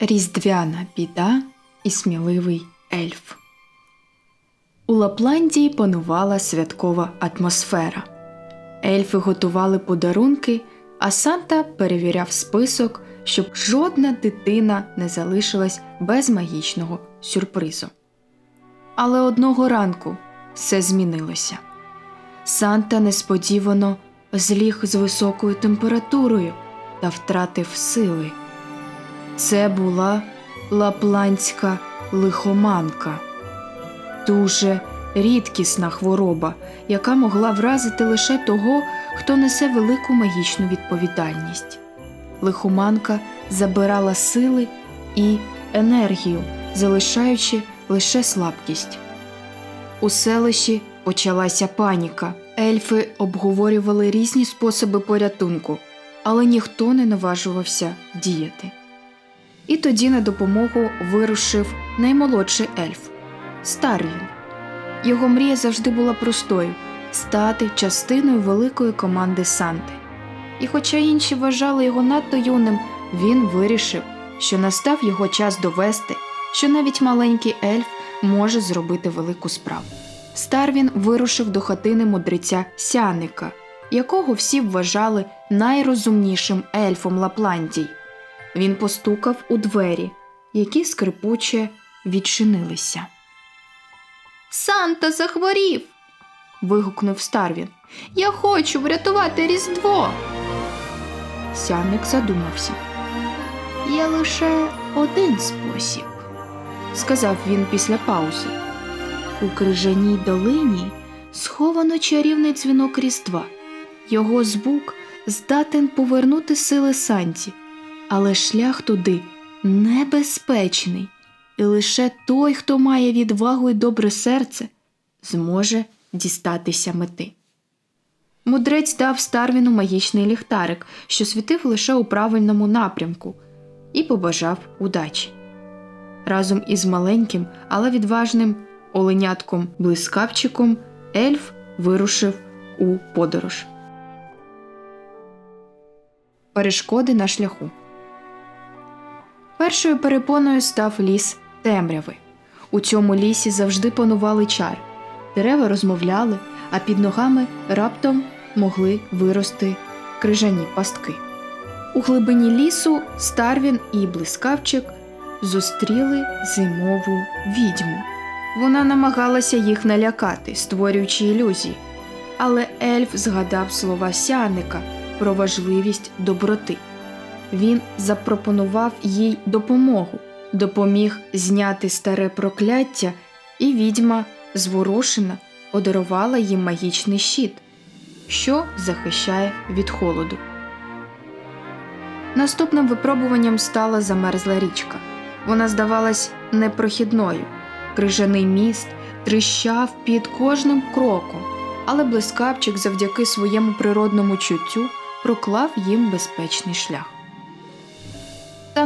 Різдвяна біда і сміливий ельф. У Лапландії панувала святкова атмосфера. Ельфи готували подарунки, а Санта перевіряв список, щоб жодна дитина не залишилась без магічного сюрпризу. Але одного ранку все змінилося. Санта несподівано зліг з високою температурою та втратив сили. Це була лапландська лихоманка, дуже рідкісна хвороба, яка могла вразити лише того, хто несе велику магічну відповідальність. Лихоманка забирала сили і енергію, залишаючи лише слабкість. У селищі почалася паніка. Ельфи обговорювали різні способи порятунку, але ніхто не наважувався діяти. І тоді на допомогу вирушив наймолодший ельф Старвін. Його мрія завжди була простою стати частиною великої команди Санти. І хоча інші вважали його надто юним, він вирішив, що настав його час довести, що навіть маленький ельф може зробити велику справу. Старвін вирушив до хатини мудреця Сяника, якого всі вважали найрозумнішим ельфом Лапландій. Він постукав у двері, які скрипуче відчинилися. Санта захворів. вигукнув Старвін. Я хочу врятувати Різдво. Сяник задумався. Є лише один спосіб, сказав він після паузи. У крижаній долині сховано чарівний дзвінок Різдва. Його звук здатен повернути сили Санті, але шлях туди небезпечний, і лише той, хто має відвагу і добре серце, зможе дістатися мети. Мудрець дав Старвіну магічний ліхтарик, що світив лише у правильному напрямку, і побажав удачі. Разом із маленьким, але відважним оленятком блискавчиком ельф вирушив у подорож. Перешкоди на шляху. Першою перепоною став ліс темряви. У цьому лісі завжди панували чар. Дерева розмовляли, а під ногами раптом могли вирости крижані пастки. У глибині лісу Старвін і блискавчик зустріли зимову відьму. Вона намагалася їх налякати, створюючи ілюзії. Але ельф згадав слова сяника про важливість доброти. Він запропонував їй допомогу, допоміг зняти старе прокляття, і відьма, зворушена, подарувала їм магічний щит, що захищає від холоду. Наступним випробуванням стала замерзла річка. Вона здавалась непрохідною. Крижаний міст тріщав під кожним кроком, але блискавчик завдяки своєму природному чуттю проклав їм безпечний шлях.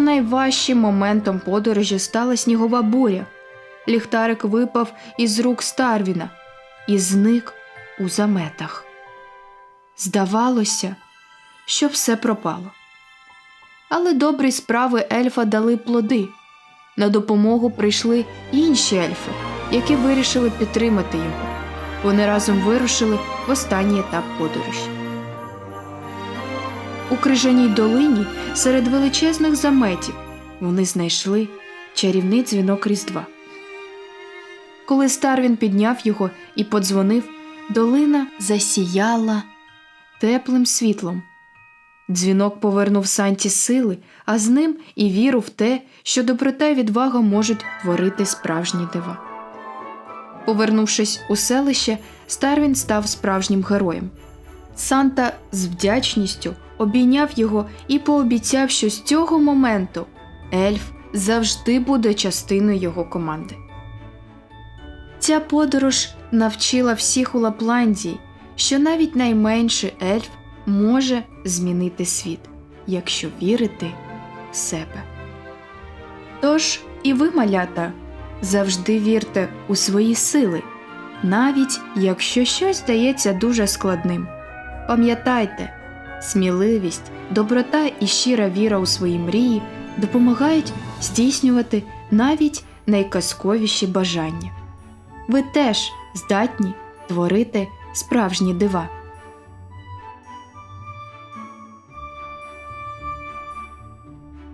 Найважчим моментом подорожі стала снігова буря. Ліхтарик випав із рук Старвіна і зник у заметах. Здавалося, що все пропало. Але добрі справи ельфа дали плоди. На допомогу прийшли інші ельфи, які вирішили підтримати його. Вони разом вирушили в останній етап подорожі. У крижаній долині серед величезних заметів вони знайшли чарівний дзвінок Різдва. Коли Старвін підняв його і подзвонив, долина засіяла теплим світлом. Дзвінок повернув Санті сили, а з ним і віру в те, що доброта і відвага можуть творити справжні дива. Повернувшись у селище, Старвін став справжнім героєм. Санта з вдячністю обійняв його і пообіцяв, що з цього моменту ельф завжди буде частиною його команди. Ця подорож навчила всіх у Лапландії, що навіть найменший ельф може змінити світ, якщо вірити в себе. Тож і ви, малята, завжди вірте у свої сили, навіть якщо щось здається дуже складним. Пам'ятайте, сміливість, доброта і щира віра у свої мрії допомагають здійснювати навіть найказковіші бажання. Ви теж здатні творити справжні дива.